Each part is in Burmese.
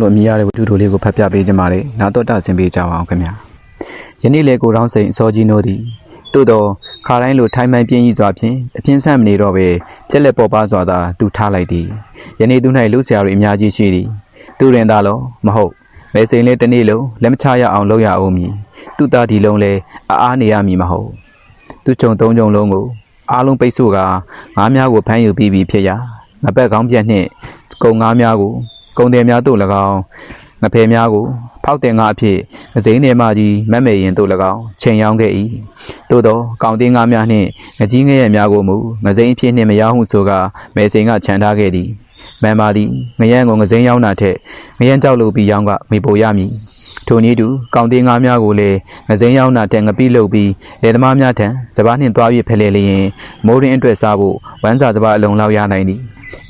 လို့အမိရတဲ့ဝတ္ထုတို့လေးကိုဖတ်ပြပေးကြပါလေနာတော့တဆင်ပေးကြပါအောင်ခင်ဗျာယနေ့လေကိုတောင်းစိန်အစောကြီးနိုးသည်သို့တော့ခါတိုင်းလိုထိုင်မှန်ပြင်းကြီးစွာဖြင့်အပြင်းဆန့်မနေတော့ပဲကျက်လက်ပေါ်ပါစွာသာသူထားလိုက်သည်ယနေ့သူ၌လူဆရာတွေအများကြီးရှိသည်သူရင်သာလောမဟုတ်မဲစိန်လေးတစ်နေ့လုံးလက်မချရအောင်လုပ်ရအောင်မည်သူသားဒီလုံးလဲအားအားနေရမည်မဟုတ်သူကြုံသုံးကြုံလုံးကိုအားလုံးပိတ်ဆို့ကငါးများကိုဖမ်းယူပြီးပြီဖြစ်ရာငါဘက်ကောင်းပြက်နှင့်ကုံငါးများကို ကုံတယ်များတို့၎င်းငဖယ်များကို ဖောက်တင်ငါအဖြစ်မစိမ်းနေမှကြီးမက်မေရင်တို့၎င်းချိန်ရောင်းခဲ့၏သို့သောကောင်းတင်းငါးများနှင့်ငကြီးငယ်ရများကိုမူငစိမ်းအဖြစ်နှင့်မရောဟုဆိုကမေစိန်ကခြံထားခဲ့သည်မန်မာသည်ငရန်ကိုငစိမ်းရောင်းတာထက်ငရန်ကြောက်လို့ပြီးရောင်းကမေပိုရမည် ထိုနည်းတူကောင်းတင်းငါးများကိုလည်းငစိမ်းရောင်းတာတဲ့ငပိလုတ်ပြီးလေသမားများထံစပားနှင့်တွား၍ဖဲလေလျင်မိုးရင်းအတွက်စားဖို့ဝမ်းစာစပားအလုံးလောက်ရနိုင်သည်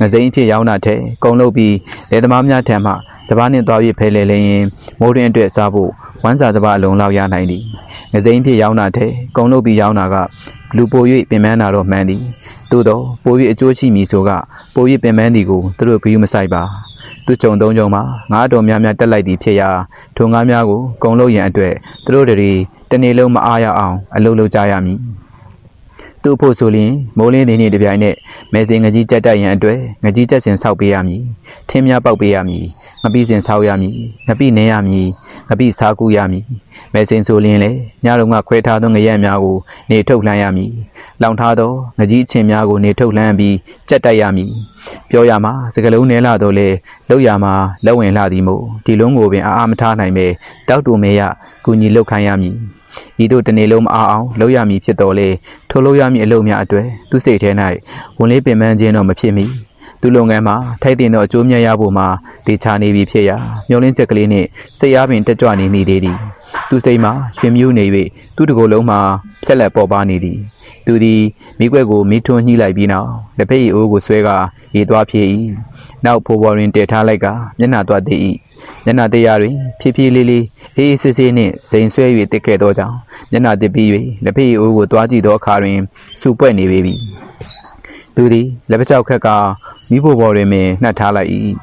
ငစိမ်းအဖြစ်ရောင်းတာထက်ကုံလုတ်ပြီးလေသမားများထံမှစပားနှင့်တွား၍ဖဲလေလျင်မိုးရင်းအတွက်စားဖို့ဝမ်းစာစပားအလုံးလောက်ရနိုင်သည်ငစိမ်းအဖြစ်ရောင်းတာထက်ကုံလုတ်ပြီးရောင်းတာကလူပို၍ပင်ပန်းတာတော့မှန်သည်သို့တော့ပို၍အကျိုးရှိမည်ဆိုကပို၍ပင်ပန်းသည်ကိုသူတို့ဂရုမစိုက်ပါသူကြုံသုံးကြုံမှာငါးတော်များများတက်လိုက်သည်ဖြစ်ရာ ထိုငါးများကိုကုံလို့ရန်အတွက်သူတို့တွေတနေ့လုံးမအားရအောင် အလုပ်လုပ်ကြရမည်သူ့ဖို့ဆိုရင်မိုးလင်းနေနေတပြိုင်နက်မဲစင်ငကြီးကြက်တက်ရန်အတွက်ငကြီးကြက်စင်ဆောက်ပေးရမည်ထင်းများပေါက်ပေးရမည်ငပိစင်ဆောက်ရမည်ငပိနေရမည် ငပိစားကူရမည်မဲစင်ဆိုရင်လေညလုံးကခွဲထားသောငရက်များကိုနေထုတ်လှမ်းရမည်လောင်ထားသောငကြီးချင်းများကိုနေထုတ်လှမ်းပြီးကြက်တက်ရမည်ပြောရမှာစကလုံးနဲလာတော့လေလောက်ရမှာလက်ဝင်လာသည်မို့ဒီလုံးကိုပင်အာအာမထားနိုင်ပဲတောက်တူမဲရကူညီလောက်ခိုင်းရမည်ဤတို့တစ်နေ့လုံးမအားအောင်လောက်ရမည်ဖြစ်တော်လေထိုလောက်ရမည်အလုပ်များအတွေ့သူစိတ်ထဲ၌ဝင်လေးပင်ပန်းခြင်းတော့မဖြစ်မီ သူလုပ်ငန်းမှာထိုက်တင်သောအကျိုးမြတ်ရဖို့မှာဒေချာနေပြီဖြစ်ရာမျောလင်းချက်ကလေးနှင့်စိတ်အားပင်တက်ကြွနေမိသေးသည်သူစိတ်မှာရှင်မြူးနေ၍သူတကိုယ်လုံးမှာဖြက်လက်ပေါ်ပါနေသည်သူသည်မိကွက်ကိုမိထွန်းညှိလိုက်ပြီးနောက်လက်ဖက်ရည်အိုးကိုဆွဲကရေသွားဖြည့်၏နောက်ဖိုးပေါ်တွင်တည်ထားလိုက်ကမျက်နှာသွားတည်၏မျက်နှာတရားတွင်ဖြည်းဖြည်းလေးလေးအေးအေးဆေးဆေးနှင့်ဇိမ်ဆွဲ၍တက်ခဲ့သောကြောင့်မျက်နှာတစ်ပြီး၍လက်ဖက်ရည်အိုးကိုသွားကြည့်သောအခါတွင်စူပွက်နေပေပြီ သူသည်လက်ပချောက်ခက်ကမိဖို့ပေါ်တွင်ပင်နှက်ထားလိုက်၏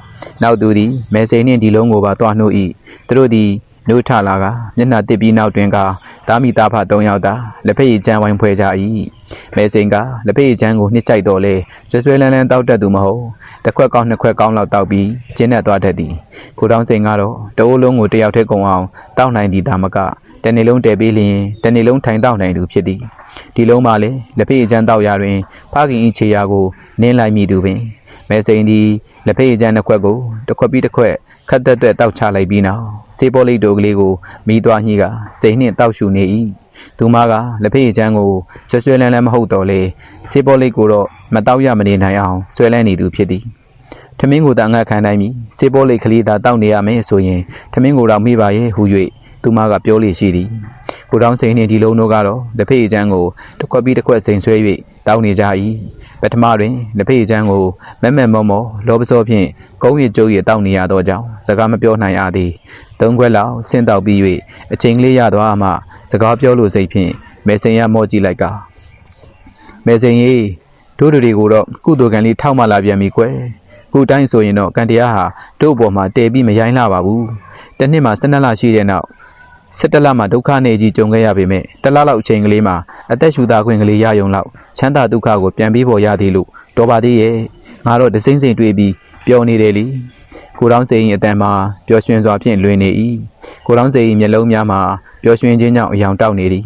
နောက်သူသည်မဲစိန်နှင့်ဒီလုံးကိုပါတွားနှုတ်၏သူတို့သည်နှုတ်ထလာကမျက်နှာတစ်ပြီးနောက်တွင်က တာမိသားဖ၃ယောက်သာလက်ဖက်ရည်ချမ်းဝိုင်းဖွဲကြ၏မဲစိန်ကလက်ဖက်ရည်ချမ်းကိုနှစ်ချိုက်တော့လေဆွဆွဲလန်းလန်းတောက်တတ်သူမဟုတ်တစ်ခွက်ကောင်းနှစ်ခွက်ကောင်းလောက်တောက်ပြီးကျင်းနဲ့သွားတတ်သည်ကိုတောင်းစိန်ကတော့တအိုးလုံးကိုတယောက်တည်းကုံအောင်တောက်နိုင်သည်ဒါမကတနေ့လုံးတည်ပြီးလျင်တနေ့လုံးထိုင်တောက်နိုင်သူဖြစ်သည်ဒီလုံးမှလည်းလက်ဖက်ရည်ချမ်းတောက်ရာတွင်ဖခင်ဤခြေရာကိုနင်းလိုက်မိသူပင်မဲစိန်သည် လက်ဖက်ရည်ချမ်းနှစ်ခွက်ကိုတစ်ခွက်ပြီးတစ်ခွက်ခတ်တက်တက်တောက်ချလိုက်ပြီးနောက်စေပေါ်လိတ်တို့ကလေးကိုမိသွားညှိကစိန်နှင့်တောက်ရှူနေ၏သူမကလက်ဖက်ရည်ချမ်းကိုဆွဆွဲလန်းလန်းမဟုတ်တော့လေစေပေါ်လိတ်ကိုတော့မတောက်ရမနေနိုင်အောင်ဆွဲလန်းနေသူဖြစ်သည်ထမင်းကိုသာငတ်ခံနိုင်ပြီစေပေါ်လိတ်ကလေးသာတောက်နေရမယ်ဆိုရင်ထမင်းကိုတော့မိပါရဲ့ဟူ၍သူမကပြောလေရှိသည်ကိုတောင်းစိန်နှင့်ဒီလုံးတို့ကတော့လက်ဖက်ရည်ချမ်းကိုတစ်ခွက်ပြီးတစ်ခွက်စိန်ဆွဲ၍တောက်နေကြ၏ ပထမတွင်လက်ဖက်ရည်ချမ်းကိုမက်မက်မောမောလောပစောဖြင့်ကုန်းရကျိုးရတောက်နေရသောကြောင့်စကားမပြောနိုင်ရသည်သုံးခွက်လောက်ဆင်းတောက်ပြီး၍အချိန်ကလေးရသွားမှစကားပြောလို့စိတ်ဖြင့်မေစင်ရမော့ကြည့်လိုက်ကမေစင်ကြီးတို့တို့တွေကိုတော့ကုသိုလ်ကံလေးထောက်မှလာပြန်ပြီကွယ်ခုတိုင်းဆိုရင်တော့ကံတရားဟာတို့အပေါ်မှာတည်ပြီးမရိုင်းလာပါဘူး။တစ်နှစ်မှာ12လရှိတဲ့နောက် 17လမှာဒုက္ခနေကြီးကြုံခဲ့ရပေမဲ့တစ်လလောက်အချိန်ကလေးမှာအသက်ရှူတာခွင့်ကလေးရယုံလောက်ချမ်းသာဒုက္ခကိုပြန်ပြီးပေါ်ရသေးလို့တော်ပါသေးရဲ့ငါတော့ဒစိမ့်စိမ့်တွေ့ပြီးပျော်နေတယ်လीကိုတောင်းစိန်အတန်မှာပျော်ရွှင်စွာဖြင့်လွင်နေ၏ကိုတောင်းစိန်မျက်လုံးများမှာပျော်ရွှင်ခြင်းကြောင့်အယောင်တောက်နေသည်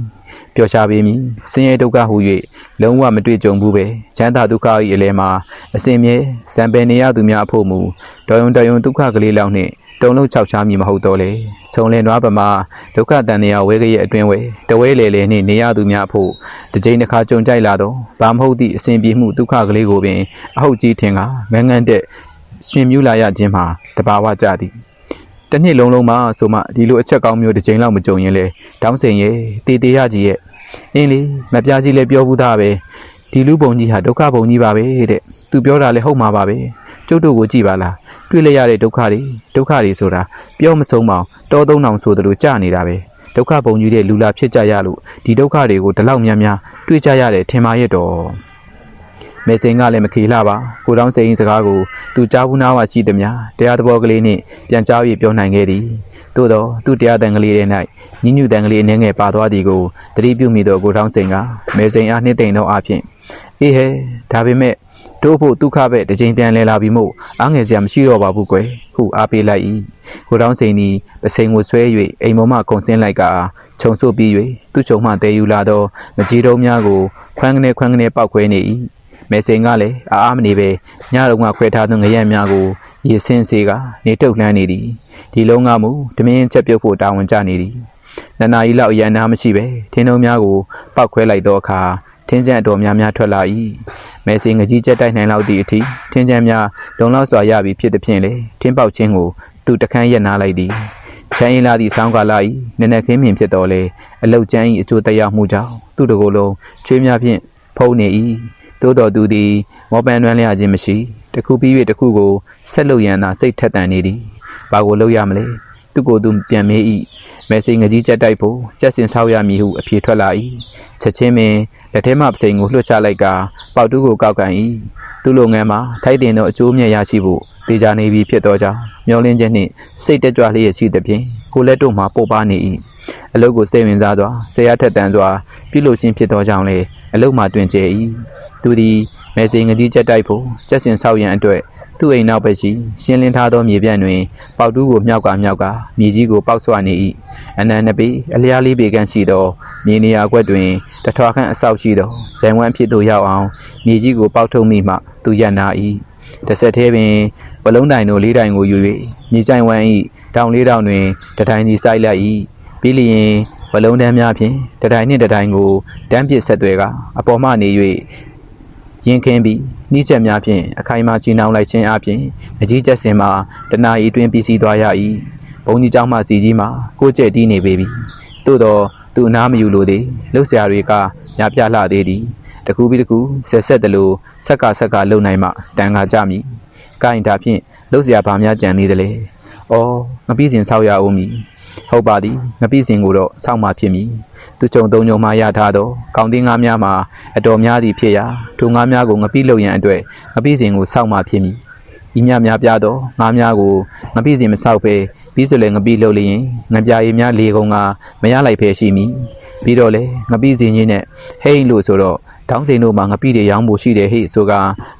ပျော်ရှားပေမည်ဆင်းရဲဒုက္ခဟူ၍လုံးဝမတွေ့ကြုံဘူးပဲချမ်းသာဒုက္ခ၏အလဲမှာအစင်မြဲဇံပယ်နေရသူများအဖို့မူတော်ယုံတော်ယုံဒုက္ခကလေးလောက်နှင့် တုံလုံးချောက်ချားမည်မဟုတ်တော့လေဆုံလင်နွားပမာဒုက္ခတန်တရားဝဲကရဲ့အတွင်းဝဲတဝဲလေလေနှင့်နေရသူများအဖို့တစ်ချိန်တစ်ခါကြုံကြိုက်လာတော့ဘာမဟုတ်သည့်အစဉ်ပြေမှုဒုက္ခကလေးကိုပင်အဟုတ်ကြီးထင်ကငန်းငန်းတဲ့ရှင်မြူလာရခြင်းမှာတဘာဝကြသည်တစ်နှစ်လုံးလုံးမှာဆိုမှဒီလိုအချက်ကောင်းမျိုးတစ်ချိန်လောက်မကြုံရင်လေတောင်းစိန်ရဲ့တေတေရကြီးရဲ့အင်းလေမပြားကြီးလည်းပြောဘူးသားပဲဒီလူပုံကြီးဟာဒုက္ခပုံကြီးပါပဲတဲ့သူပြောတာလည်းဟုတ်မှာပါပဲကျုပ်တို့ကိုကြည့်ပါလား တွေ့လိုက်ရတဲ့ဒုက္ခတွေဒုက္ခတွေဆိုတာပြောမဆုံးမအောင်တောသုံးအောင်ဆိုသလိုကြာနေတာပဲဒုက္ခပုံကြီးတဲ့လူလာဖြစ်ကြရလို့ဒီဒုက္ခတွေကိုဒီလောက်များများတွေ့ကြရတယ်ထင်ပါရဲ့တော့မေစိန်ကလည်းမခေလှပါကိုတောင်းစိန်စကားကိုသူကြားဘူးနာဝရှိသည်များတရားသဘောကလေးနှင့်ပြန်ကြား၍ပြောနိုင်ခဲ့သည်သို့သောသူတရားတန်ကလေးတွေ၌ညညူတန်ကလေးအနေငယ်ပါသွားသည်ကိုသတိပြုမိသောကိုတောင်းစိန်ကမေစိန်အားနှိမ့်သိမ့်သောအဖြစ်အေးဟဲဒါပေမဲ့ တို့ဖို့ဒုက္ခပဲတစ်ချိန်ပြန်လဲလာပြီမို့အားငယ်စရာမရှိတော့ပါဘူးကွယ်ဟုအားပေးလိုက်၏ကိုတောင်းစိန်သည်ပစိန်ကိုဆွဲ၍အိမ်ပေါ်မှကုံစင်းလိုက်ကခြုံဆုပ်ပြီး၍သူ့ချုံမှတဲယူလာသောမကြီးတုံးများကိုခွန်းကနေခွန်းကနေပောက်ခွဲနေ၏မေစိန်ကလည်းအားအားမနေပဲညတုန်းကခွဲထားသောငရက်များကိုရေဆင်းစေကနေတုတ်လှမ်းနေသည်ဒီလုံးကမူတမင်းချက်ပြုတ်ဖို့တာဝန်ကျနေသည်နန္နာကြီးလောက်အရန်နာမရှိပဲထင်းတုံးများကိုပောက်ခွဲလိုက်သောအခါ ထင်းကျန်အတော်များများထွက်လာ၏မေစိန်ငကြီးချက်တိုက်နိုင်လောက်သည့်အထိထင်းကျန်များလုံလောက်စွာရပြီဖြစ်သည်ဖြင့်လေထင်းပေါက်ခြင်းကိုသူတခန်းရက်နာလိုက်သည်ချမ်းရင်လာသည့်ဆောင်းကာလ၏နက်နက်ခင်းမြင်ဖြစ်တော်လေအလုတ်ကျန်း၏အကျိုးတရားမှုကြောင့်သူ့တကိုယ်လုံးချွေးများဖြင့်ဖုံးနေ၏သို့တော်သူသည်မောပန်းတွန်းလျခြင်းမရှိတစ်ခုပြီး၍တစ်ခုကိုဆက်လုပ်ရန်သာစိတ်ထက်သန်နေသည်ဘာကိုလုပ်ရမလဲသူ့ကိုယ်သူပြန်မေး၏ မဲစိန်ငကြီးကြက်တိုက်ဖို့ကြက်စင်ဆောက်ရမည်ဟုအဖြေထွက်လာ၏ချက်ချင်းပင်လက်ထဲမှပစိန်ကိုလွှတ်ချလိုက်ကပေါက်တူးကိုကောက်ကန်၏သူ့လုပ်ငန်းမှာထိုက်တင်သောအကျိုးမြတ်ရရှိဖို့တေချာနေပြီဖြစ်သောကြောင့်မျောလင်းခြင်းနှင့်စိတ်တက်ကြွလျက်ရှိသဖြင့်ကိုယ်လက်တို့မှပုတ်ပါနေ၏အလုတ်ကိုစိတ်ဝင်စားစွာဆရာထက်တန်စွာပြုလုပ်ခြင်းဖြစ်သောကြောင့်လည်းအလုတ်မှတွင်ကျဲ၏သူသည်မဲစိန်ငတိချက်တိုက်ဖို့ကျက်စင်ဆောက်ရန်အတွက် သူ့အိမ်နောက်ဘက်ရှိရှင်းလင်းထားသောမြေပြန့်တွင် ပေါက်တူးကိုမြောက်ကမြောက်ကမြေကြီးကိုပေါက်ဆွနေ၏အနန္တပေအလျားလေးပေကန့်ရှိသောမြေနေရာကွက်တွင်တထွားခန့်အဆောက်ရှိသောဇိုင်ဝမ်ဖြစ်သို့ရောက်အောင်မြေကြီးကိုပေါက်ထုတ်မိမှသူရနာ၏တစ်ဆက်သေးပင်ပလုံးတိုင်တို့လေးတိုင်ကိုယူ၍မြေကြိုင်ဝမ်းဤတောင်လေးတောင်တွင်တတိုင်စီစိုက်လိုက်၏ပြီးလျင်ပလုံးတန်းများဖြင့်တတိုင်နှင့်တတိုင်ကိုတန်းပစ်ဆက်သွဲကအပေါ်မှနေ၍ ရင်ခင်းပြီးနှီးချက်များဖြင့်အခိုင်အမာချီနှောင်လိုက်ခြင်းအပြင်အကြီးကျက်စင်မှာတနာရီအတွင်းပြီးစီးသွားရ၏ဘုံကြီးเจ้าမှစီကြီးမှာကိုကျဲ့တီးနေပေပြီသို့တော့သူအနားမယူလိုသေးလှုပ်ရှားတွေကညာပြလှသေးသည်တကူပြီးတကူဆက်ဆက်တလို့ဆက်ကဆက်ကလုံနိုင်မှတန်ခါကြမည် ကိုင်ဒါဖြင့်လှုပ်เสียဘာများကြံနေသလဲ။အော်ငပိစင်ဆောက်ရအောင်မည်။ဟုတ်ပါသည်ငပိစင်ကိုတော့ဆောက်မှဖြစ်မည်။ သူကြုံသုံးကြုံမှရထားသောကောင်းတင်းငါးများမှာအတော်များသည်ဖြစ်ရာထိုငါးများကိုငပိလုံရန်အတွက်ငပိစင်ကိုဆောက်မှဖြစ်မည်။ဤမြများပြသောငါးများကိုငပိစင်မဆောက်ဘဲပြီးဆိုလည်းငပိလုံလျင်ငပြာရည်များလေကုန်ကမရလိုက်ဖဲရှိမည်။ပြီးတော့လေငပိစင်ကြီးနဲ့ဟိန်းလို့ဆိုတော့တောင်းစိန်တို့မှာငပိတွေရောင်းဖို့ရှိတယ်ဟိဆိုက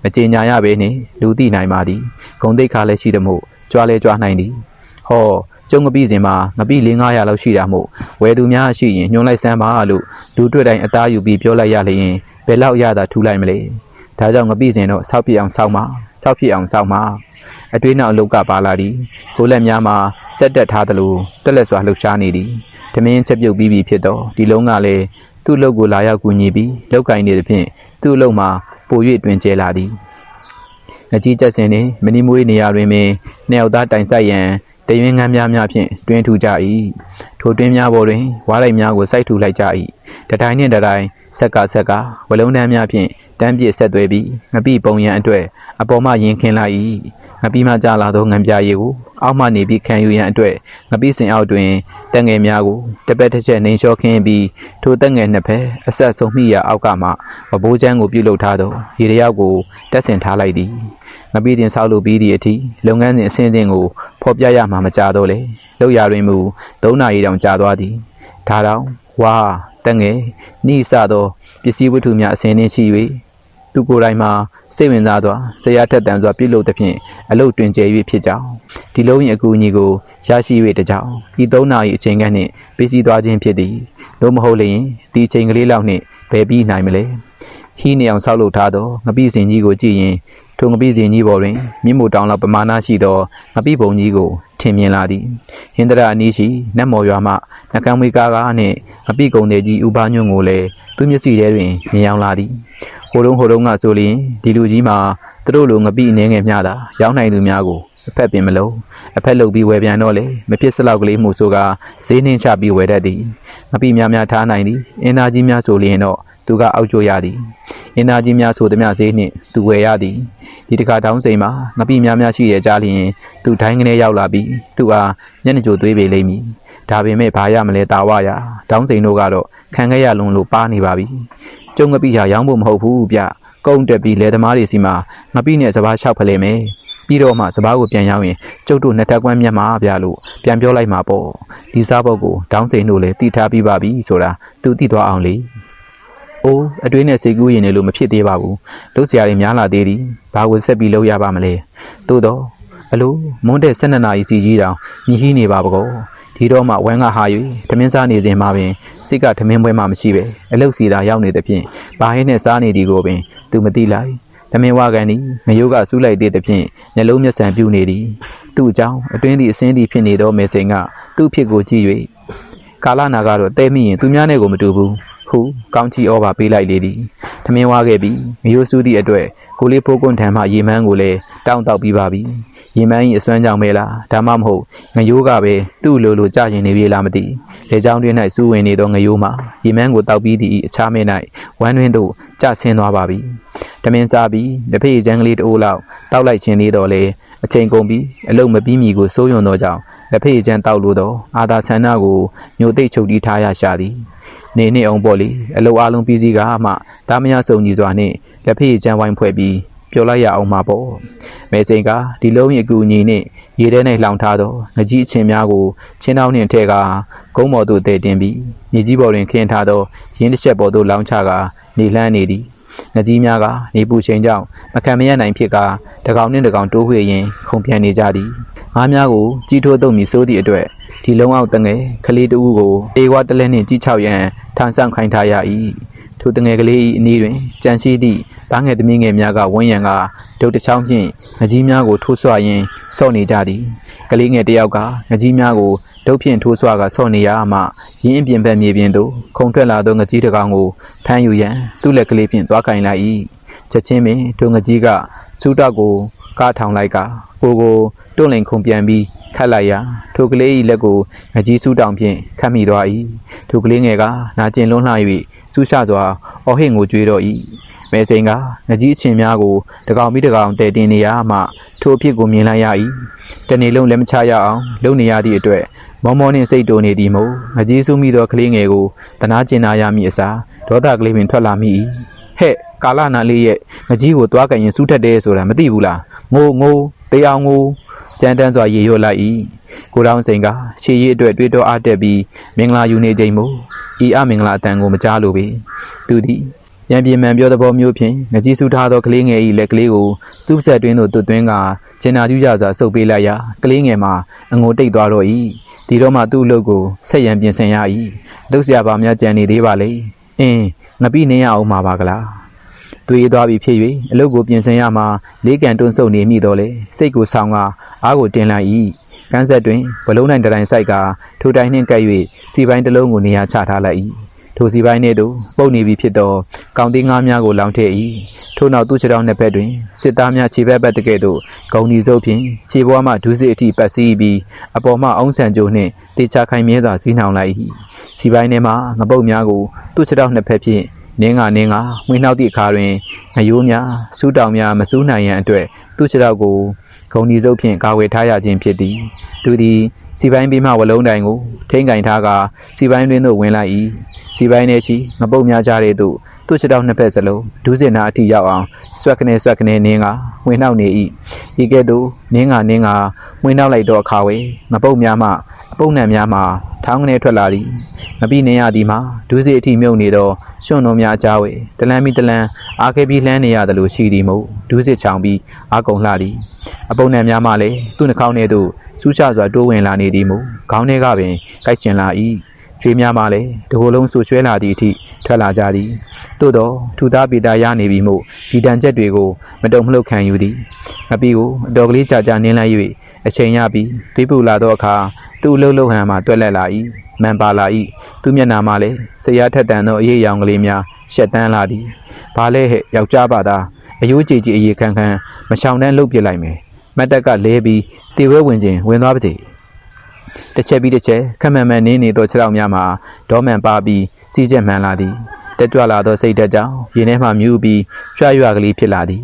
မကြေညာရပဲနဲ့လူသိနိုင်ပါသည်ဂုံတိတ်ခါလည်းရှိတယ်မို့ကြွားလဲကြွားနိုင်သည်ဟော ကျုံငပိစဉ်မှာငပိ၄900လောက်ရှိတာမို့ဝယ်သူများရှိရင်ညွှန်လိုက်စမ်းပါလို့လူတွေ့တိုင်းအသားယူပြီးပြောလိုက်ရလျင်ဘယ်လောက်ရတာထူလိုက်မလဲဒါကြောင့်ငပိစဉ်တော့ဆောက်ပြအောင်ဆောက်မှာဆောက်ပြအောင်ဆောက်မှာအတွေးနောက်အလုတ်ကပါလာသည်ကိုလက်များမှာစက်တက်ထားသလိုတက်လက်စွာလှုပ်ရှားနေသည်ဓမင်းချက်ပြုတ်ပြီးပြီဖြစ်တော့ဒီလုံးကလည်းသူ့လုပ်ကိုလာရောက်ကူညီပြီးလောက်ကင်နေသဖြင့်သူ့အလုပ်မှာပို၍တွင်ကျဲလာသည်ငကြီးချက်စင်နှင့်မနီမွေးနေရာတွင်ပင်နှစ်ယောက်သားတိုင်ဆိုင်ရန် တရွင်းငန်းများများဖြင့်တွင်ထူကြ၏ထိုတွင်များပေါ်တွင်ဝါးလိုက်များကိုစိုက်ထူလိုက်ကြ၏တတိုင်းနှင့်တတိုင်းဆက်ကဆက်ကဝလုံးတန်းများဖြင့်တန်းပြည့်ဆက်သွဲပြီးငပိပုံရန်အတွက်အပေါ်မှရင်ခင်းလိုက်၏ငပိမှကြလာသောငံပြာရည်ကိုအောက်မှနေပြီးခံယူရန်အတွက်ငပိစင်အောက်တွင်တက်ငယ်များကိုတပက်တစ်ချက်နှိမ်လျှောခင်းပြီးထိုတက်ငယ်နှစ်ဖက်အဆက်ဆုံးမိရာအောက်ကမှမဘိုးချမ်းကိုပြုတ်လုထားသောရေတယောက်ကိုတက်ဆင်ထားလိုက်သည် ငပိတင်ဆောက်လုပ်ပြီးသည့်အထိလုပ်ငန်းစဉ်အစဉ်စဉ်ကိုဖော်ပြရမှာမကြတော့လေလောက်ရတွင်မူ၃နာရီတောင်ကြာသွားသည်ဒါတောင်ဝါတက်ငယ်နိစသောပစ္စည်းဝတ္ထုများအစဉ်နှင်းရှိ၍သူကိုယ်တိုင်မှာစိတ်ဝင်စားစွာဆရာထက်တန်စွာပြုလုပ်သဖြင့်အလုတ်တွင်ကျဲ၍ဖြစ်ကြောင်းဒီလုံးရင်အကူအညီကိုရရှိ၍တကြောင်ဒီ၃နာရီအချိန်ကနှင့်ပြီးစီးသွားခြင်းဖြစ်သည်လို့မဟုတ်လျင်ဒီအချိန်ကလေးလောက်နှင့်ဘယ်ပြီးနိုင်မလဲဟီးနေအောင်ဆောက်လုပ်ထားသောငပိစင်ကြီးကိုကြည့်ရင် ထိုငပိစင်ကြီးပေါ်တွင်မြင့်မို့တောင်လောက်ပမာဏရှိသောငပိပုံကြီးကိုထင်မြင်လာသည်ဟင်္ဒရာအနီးရှိနတ်မော်ရွာမှနှကမ်းမွေကားကားနှင့်ငပိကုံတဲ့ကြီးဥပညွန့်ကိုလည်းသူမျက်စိထဲတွင်မြင်အောင်လာသည်ဟိုတုန်းဟိုတုန်းကဆိုလျင်ဒီလူကြီးမှာသူတို့လိုငပိအနေငယ်မျှတာရောင်းနိုင်သူများကိုအဖက်ပင်မလုံးအဖက်လုတ်ပြီးဝယ်ပြန်တော့လေမဖြစ်စလောက်ကလေးမှုဆိုကဈေးနှင်းချပြီးဝယ်တတ်သည်ငပိများများထားနိုင်သည်အင်နာကြီးများဆိုလျင်တော့ သူကအောက်ကျရသည်အင်နာကြီးများဆိုသည်များဈေးနှင့်သူဝယ်ရသည်ဒီတခါတောင်းစိန်မှာငပိများများရှိတဲ့ကြားလျင်သူဒိုင်းကနေရောက်လာပြီးသူအားညနေကြိုသွေးပေလိမ့်မည်ဒါပေမဲ့ဘာရမလဲတာဝရတောင်းစိန်တို့ကတော့ခံခဲ့ရလုံးလို့ပါနေပါပြီကျုံငပိဟာရောင်းဖို့မဟုတ်ဘူးဗျကုန်းတက်ပြီးလယ်သမားတွေစီမှာငပိနဲ့စပားလျှောက်ဖလဲမယ်ပြီးတော့မှစပားကိုပြန်ရောက်ရင်ကျုပ်တို့နှစ်ထပ်ကွမ်းမြတ်မှာဗျာလို့ပြန်ပြောလိုက်မှာပေါ့ဒီစားပုတ်ကိုတောင်းစိန်တို့လည်းတီးထားပြီးပါပြီဆိုတာသူသိသွားအောင်လေ အိုးအတွင်းနဲ့စိတ်ကူးရင်လည်းလို့မဖြစ်သေးပါဘူးလုပ်စရာတွေများလာသေးသည်ဘာကိုဆက်ပြီးလုပ်ရပါမလဲသို့တော့အလိုမွန်းတဲ့12နာရီစီကြီးတောင်မြည်ဟီးနေပါပကောဒီတော့မှဝမ်းကဟာ၍ထမင်းစားနေစဉ်မှာပင်စိတ်ကထမင်းပွဲမှမရှိပဲအလုတ်စီသာရောက်နေသဖြင့်ဘာဟင်းနဲ့စားနေသည်ကိုပင်သူမသိလိုက်ထမင်းဝကန်သည်ငရုတ်ကစူးလိုက်သေးသဖြင့်မျက်လုံးမျက်စံပြူနေသည်သူ့အကြောင်းအတွင်းသည့်အစင်းသည့်ဖြစ်နေသောမေစိန်ကသူ့ဖြစ်ကိုကြည့်၍ကာလနာကတော့တဲမိရင်သူများနဲ့ကိုမတူဘူး ဟုကောင်းချီဩဘာပေးလိုက်လေသည်ထမင်းဝခဲ့ပြီးငရုတ်စူးသည့်အတွက်ကိုလေးဖိုးကွန်းထံမှရေမန်းကိုလည်းတောင်းတောက်ပြီးပါပြီရေမန်း၏အစွမ်းကြောင့်ပဲလားဒါမှမဟုတ်ငရိုးကပဲသူ့လိုလိုကြာရင်နေပြီလားမသိလေချောင်းတွင်၌စူးဝင်နေသောငရိုးမှာရေမန်းကိုတောက်ပြီးသည့်အခြားမဲ၌ဝမ်းတွင်သို့ကျဆင်းသွားပါပြီတမင်စားပြီးတစ်ဖေးချမ်းကလေးတအိုးလောက်တောက်လိုက်ခြင်းသေးတော့လေအချိန်ကုန်ပြီးအလုတ်မပြီးမီကိုစိုးရုံသောကြောင့်လက်ဖေးချမ်းတောက်လို့တော့အာသာဆန္ဒကိုညိုသိပ်ချုပ်တီးထားရရှာသည် နေနေအောင်ပေါ့လေအလုတ်အလုံးပြီးစီးကမှဒါမယစုံကြီးစွာနဲ့လက်ဖေးချမ်းဝိုင်းဖွဲ့ပြီးပြောလိုက်ရအောင်မှာပေါ့မဲစိန်ကဒီလုံးရဲ့အကူအညီနဲ့ရေထဲ၌လှောင်ထားသောငကြီးအချင်းများကိုချင်းတောင်းနှင့်ထဲကကုန်းပေါ်သို့တည်တင်ပြီးမြေကြီးပေါ်တွင်ခင်းထားသောရင်းတစ်ချက်ပေါ်သို့လောင်းချကနေလှမ်းနေသည်ငကြီးများကနေပူချိန်ကြောင့်မခံမရနိုင်ဖြစ်ကတကောင်နှင့်တကောင်တိုးဝှေ့ရင်းခုန်ပြန်နေကြသည်ငါးများကိုကြီးထိုးတုံမီစိုးသည့်အတွက် ဒီလုံးအောက်တငယ်ကလေးတဦးကိုအေဝါတလဲနှင့်ကြီးချောက်ရန်ထန်ဆောင်ခိုင်းထားရ၏ထိုတငယ်ကလေး၏အနီးတွင်ကြံရှိသည့်ဘာငယ်သမီးငယ်များကဝန်းရံကဒုတ်တစ်ချောင်းဖြင့်ငကြီးများကိုထိုးဆွရင်းဆော့နေကြသည်ကလေးငယ်တစ်ယောက်ကငကြီးများကိုဒုတ်ဖြင့်ထိုးဆွကဆော့နေရမှရင်းအပြင်ဘက်မြေပြင်သို့ခုန်ထွက်လာသောငကြီးတစ်ကောင်ကိုဖမ်းယူရန်သူ့လက်ကလေးဖြင့်သွားကင်လိုက်၏ချက်ချင်းပင်ထိုငကြီးကစူးတောက်ကို ကားထောင်လိုက်ကကိုကိုတွန့်လင်ခုန်ပြန်ပြီးခတ်လိုက်ရာထိုကလေး၏လက်ကိုငကြီးစူးတောင်ဖြင့်ခတ်မိသွား၏ထိုကလေးငယ်ကနာကျင်လွန်းလှ၍စူးရှစွာအော်ဟစ်ငိုကြွေးတော့၏မဲစိန်ကငကြီးအချင်းများကိုတကောင်ပြီးတကောင်တည်တင်နေရမှထိုအဖြစ်ကိုမြင်လိုက်ရ၏တနေ့လုံးလက်မချရအောင်လုံနေရသည့်အတွက်မောမောနှင့်စိတ်တိုနေသည်မို့ငကြီးစုမိသောကလေးငယ်ကိုတနာကျင်နာရမည်အစားဒေါသကလေးပင်ထွက်လာမိ၏ ဟဲ့ကာလနာလေးရဲ့ငကြီးကိုသွားကရင်စူးထက်တယ်ဆိုတာမသိဘူးလားငိုငိုတေးအောင်ငိုကြမ်းတမ်းစွာရေရွတ်လိုက်၏ကိုတောင်စိန်ကရှေးရည်အတွက်တွေးတောအားတက်ပြီးမင်္ဂလာယူနေချိန်မို့ဤအမင်္ဂလာအတန်ကိုမကြားလိုပေသူသည်ရံပြင်းမှန်ပြောသဘောမျိုးဖြင့်ငကြီးစုထားသောကလေးငယ်၏လက်ကလေးကိုသူ့ဆက်တွင်းသို့တွတ်သွင်းကဂျင်နာကျူးရစွာဆုပ်ပေးလိုက်ရာကလေးငယ်မှာအငိုတိတ်သွားတော့၏ဒီတော့မှသူ့အလုပ်ကိုဆက်ရန်ပြင်ဆင်ရ၏လုပ်စရာဘာများကြံနေသေးပါလဲအင်း ငပိနေရအောင်မှာပါကလားတွေးသွားပြီဖြစ်၍အလုပ်ကိုပြင်ဆင်ရမှာလေးကန်တွန်းဆုပ်နေမိတော့လေစိတ်ကိုဆောင်းကအားကိုတင်လိုက်၏ကန်းဆက်တွင်ဘလုံးနိုင်တိုင်ဆိုင်ကထိုတိုင်နှင့်ကပ်၍စီပိုင်းတစ်လုံးကိုနေရာချထားလိုက်၏ထိုစီပိုင်းနှင့်တို့ပုတ်နေပြီဖြစ်သောကောင်းသေးငါးများကိုလောင်းထည့်၏ထို့နောက်သူ့ခြေထောက်နှစ်ဖက်တွင်စစ်သားများခြေဘက်ဘက်တကဲ့သို့ဂုံဒီစုပ်ဖြင့်ခြေဘွားမှဒုစစ်အထိပတ်စည်းပြီးအပေါ်မှအုံးဆန်ကြိုနှင့်တေချာခိုင်မြဲစွာစီးနှောင်လိုက်၏ စီပိုင်းထဲမှငပုတ်များကိုသူ့ခြေထောက်နှစ်ဖက်ဖြင့်နင်းကနင်းကမှွေနှောက်သည့်အခါတွင်ငရိုးများစူးတောင်များမစူးနိုင်ရန်အတွက်သူ့ခြေထောက်ကိုဂုံဒီစုပ်ဖြင့်ကာဝယ်ထားရခြင်းဖြစ်သည်သူသည်စီပိုင်းပြီးမှဝလုံးတိုင်ကိုထိန်ကင်ထားကစီပိုင်းတွင်သို့ဝင်လိုက်၏စီပိုင်းထဲရှိငပုတ်များကြားတဲ့သို့သူ့ခြေထောက်နှစ်ဖက်စလုံးဒူးစင်နာအထိရောက်အောင်ဆွက်ကနေဆွက်ကနေနင်းကဝင်နှောက်နေ၏ဤကဲ့သို့နင်းကနင်းကဝင်နှောက်လိုက်သောအခါဝေငပုတ်များမှအ ပုတ်နံများမှထောင်းကနေထွက်လာသည်မပြီးနေရသည်မှာဒူးစီအထိမြုပ်နေသောရွှွန်တော်များအကြားဝေတလန်းမီတလန်းအားခဲပြီးလှမ်းနေရတယ်လို့ရှိသည်မို့ဒူးစစ်ချောင်ပြီးအာကုံလှသည်အပုတ်နံများမှလည်းသူ့နှာခေါင်းထဲသို့စူးရှစွာတိုးဝင်လာနေသည်မို့ခေါင်းထဲကပင်ကိုက်ကျင်လာ၏ချွေးများမှလည်းတကိုယ်လုံးဆူရွှဲလာသည့်အထိထွက်လာကြသည်သို့တော့ထူသားပေတာရနေပြီမို့ဒီတန်ချက်တွေကိုမတုံမလှုပ်ခံယူသည်မပြီးကိုအတော်ကလေးကြာကြာနင်းလိုက်၍အချိန်ရပြီးသွေးပူလာသောအခါ သူ့လှုပ်လှုပ်ဟန်မှတွက်လက်လာ၏မန်ပါလာ၏သူ့မျက်နှာမှလည်းဆရာထက်တန်သောအရေးရောင်ကလေးများရှက်တန်းလာသည်ဘာလဲဟဲ့ယောက်ျားပါသားအယိုးကြည်ကြည်အေးခန်းခန်းမရှောင်တန်းလှုပ်ပြစ်လိုက်မယ်မတ်တက်ကလဲပြီးတေဝဲဝင်ခြင်းဝင်သွားပါစေတစ်ချက်ပြီးတစ်ချက်ခက်မှန်မှန်နင်းနေသောခြေထောက်များမှာဒေါမန်ပါပြီးစီးချက်မှန်လာသည်တက်ကြွလာသောစိတ်ဓာတ်ကြောင့်ရင်ထဲမှမြူးပြီးကြွရွကလေးဖြစ်လာသည်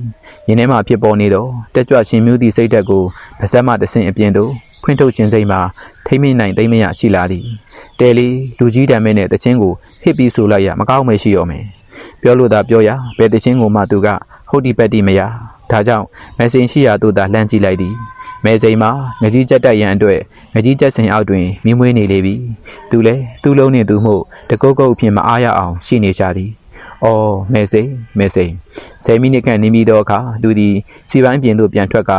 ရင်ထဲမှဖြစ်ပေါ်နေသောတက်ကြွရှင်မြူးသည့်စိတ်ဓာတ်ကိုဗစက်မှတဆင့်အပြင်သို့ ဖွင့်ထုတ်ခြင်းစိတ်မှာထိမ့်မိနိုင်သိမ့်မရရှိလာသည်တဲလီလူကြီးတံမဲနဲ့တချင်းကိုဟစ်ပြီးဆိုလိုက်ရမကောင်းမရှိရောမယ်ပပြောလို့သာပြောရဘယ်တချင်းကိုမှသူကဟုတ်ဒီပတ်တိမရဒါကြောင့်မက်ဆင်ရှိရာသို့သာလှမ်းကြည့်လိုက်သည်မဲစိန်မှာငကြီးကြက်တက်ရန်အတွက်ငကြီးကြက်စင်အောက်တွင်မြင်းမွေးနေလေပြီသူလည်းသူ့လုံးနှင့်သူမှုတကုတ်ကုတ်အဖြစ်မအားရအောင်ရှိနေကြသည်အော်မဲစိန်မဲစိန်10မိနစ်ခန့်နေပြီးတော့အခါသူသည်စီပိုင်းပြင်သို့ပြန်ထွက်က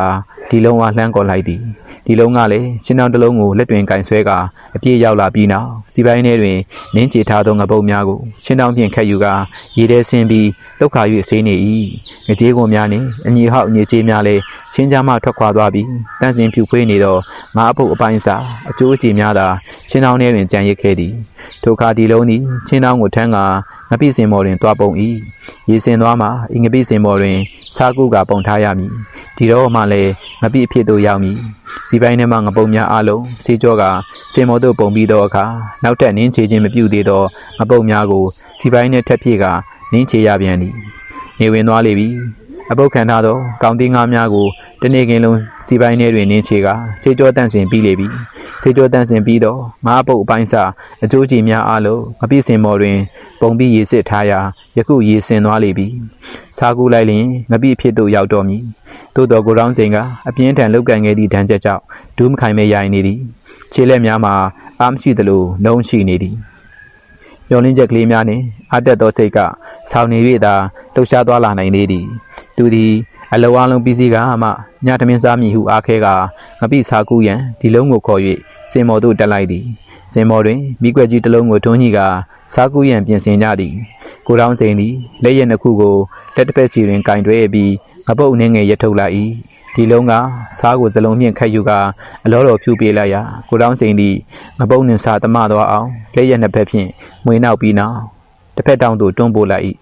ဒီလုံးဝလှမ်းကော်လိုက်သည် ဒီလုံးကလည်းရှင်းတောင်တစ်လုံးကိုလက်တွင်ကင်ဆွဲကာအပြည့်ရောက်လာပြီးနောက်စီပိုင်းထဲတွင်နင်းချေထားသောငပုတ်များကိုရှင်းတောင်ဖြင့်ခတ်ယူကာရေထဲဆင်းပြီးလောက်ခါ၍ဆေးနေ၏ငကြေးကုန်များနှင့်အညီဟောက်အညီချေးများလည်းရှင်းကြမှထွက်ခွာသွားပြီးတန့်စင်ဖြူဖွေးနေသောငါအဖုတ်အပိုင်းစာအကျိုးအကြည်များသာရှင်းတောင်ထဲတွင်ကြံရစ်ခဲ့သည်ထိုအခါဒီလုံးသည်ရှင်းတောင်ကိုထမ်းကာငပိစင်မော်တွင်တွားပုံ၏ရေစင်သွားမှအင်ငပိစင်မော်တွင်စားကုကပုံထားရမည် ဒီတော့မှလည်းငပိအဖြစ်သို့ရောက်မည်စီပိုင်းထဲမှငပုံများအလုံးစေကြောကစင်မော်သို့ပုံပြီးသောအခါနောက်ထပ်နင်းချေခြင်းမပြုသေးသောငပုံများကိုစီပိုင်းနှင့်ထက်ပြေကနင်းချေရပြန်သည်နေဝင်သွားလေပြီ အပုတ်ခံထားသောကောင်းတင်းငါးများကိုတနေ့ကင်းလုံးစီပိုင်းထဲတွင်နင်းချေကစေကြောတန့်စင်ပြီးလေပြီစေကြောတန့်စင်ပြီးတော့ငါးပုတ်အပိုင်းစာအကျိုးကြည်များအလုံးငပိစင်မော်တွင် ပုံပြီးရေစစ်ထားရာယခုရေစင်သွားလေပြီစားကူလိုက်လျင်ငပိဖြစ်သို့ရောက်တော်မည်သို့တော်ကိုရောင်းချိန်ကအပြင်းထန်လောက်ကန်ခဲ့သည့်ဒဏ်ချက်ကြောင့်ဒူးမခိုင်မဲ့ရိုင်နေသည်ခြေလက်များမှာအားမရှိသလိုနှုံးရှိနေသည်ညှော်လင်းချက်ကလေးများနှင့်အတက်သောစိတ်က ဆောင်းနေ၍သာလှုပ်ရှားသွားလာနိုင်သေးသည်သူသည်အလောအလုံးပြီးစီးကမှညထမင်းစားမည်ဟုအားခဲကငပိစားကူရန်ဒီလုံးကိုခေါ်၍စင်မော်သို့တက်လိုက်သည်စင်မော်တွင်မိကွက်ကြီးတစ်လုံးကိုထွန်းညိကစားကူးရန်ပြင်ဆင်ကြသည်ကိုတောင်းစိန်သည်လက်ရက်နှစ်ခုကိုလက်တစ်ဖက်စီတွင်ကင်တွဲပြီးငပုတ်နှင်းငယ်ရထုတ်လိုက်၏ဒီလုံးကစားကိုစလုံးဖြင့်ခတ်ယူကာအလောတော်ဖြူပေးလိုက်ရာကိုတောင်းစိန်သည်ငပုတ်နှင်းစားသမသွားအောင်လက်ရက်နှစ်ဖက်ဖြင့်မွေနောက်ပြီးနောက် တစ်ဖက်တောင်သို့တွန်းပို့လိုက်၏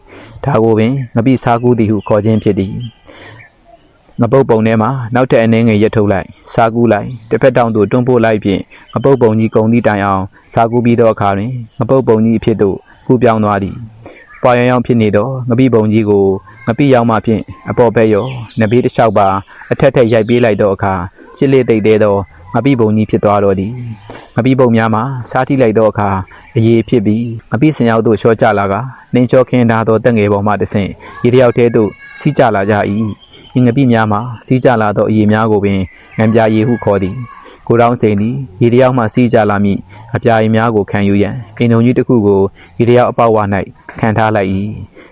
ဒါကိုပင်ငပိစားကူးသည်ဟုခေါ်ခြင်းဖြစ်သည်ငပုတ်ပုံထဲမှာနောက်ထပ်အနေငယ်ရက်ထုတ်လိုက်စားကူးလိုက်တစ်ဖက်တောင်သို့တွန်းပို့လိုက်ဖြင့်ငပုတ်ပုံကြီးကုံသည့်တိုင်အောင်စားကူးပြီးသောအခါတွင်ငပုတ်ပုံကြီးအဖြစ်သို့ကူးပြောင်းသွားသည်ပွာရောင်ရောင်ဖြစ်နေသောငပိပုံကြီးကိုငပိရောင်မှဖြင့်အပေါ်ဘက်ရောနဘေးတစ်လျှောက်ပါအထက်ထက်ရိုက်ပေးလိုက်သောအခါချစ်လေးသိပ်သေးသော ငပိပုံကြီးဖြစ်သွားတော့သည်ငပိပုံများမှာစားထိလိုက်သောအခါအရေးဖြစ်ပြီးငပိစင်ရောက်သို့လျှော့ကျလာကနှင်းချောခင်းထားသောတက်ငယ်ပေါ်မှတစ်ဆင့်ရေတယောက်ထဲသို့စီးကျလာကြ၏ဤငပိများမှာစီးကျလာသောအရေးများကိုပင်ငံပြာရည်ဟုခေါ်သည်ကိုတောင်းစိန်သည်ရေတယောက်မှစီးကြလာမိအပြာရီများကိုခံယူရန်အိမ်ုံကြီးတစ်ခုကိုရေတယောက်အပေါက်ဝ၌ခံထားလိုက်၏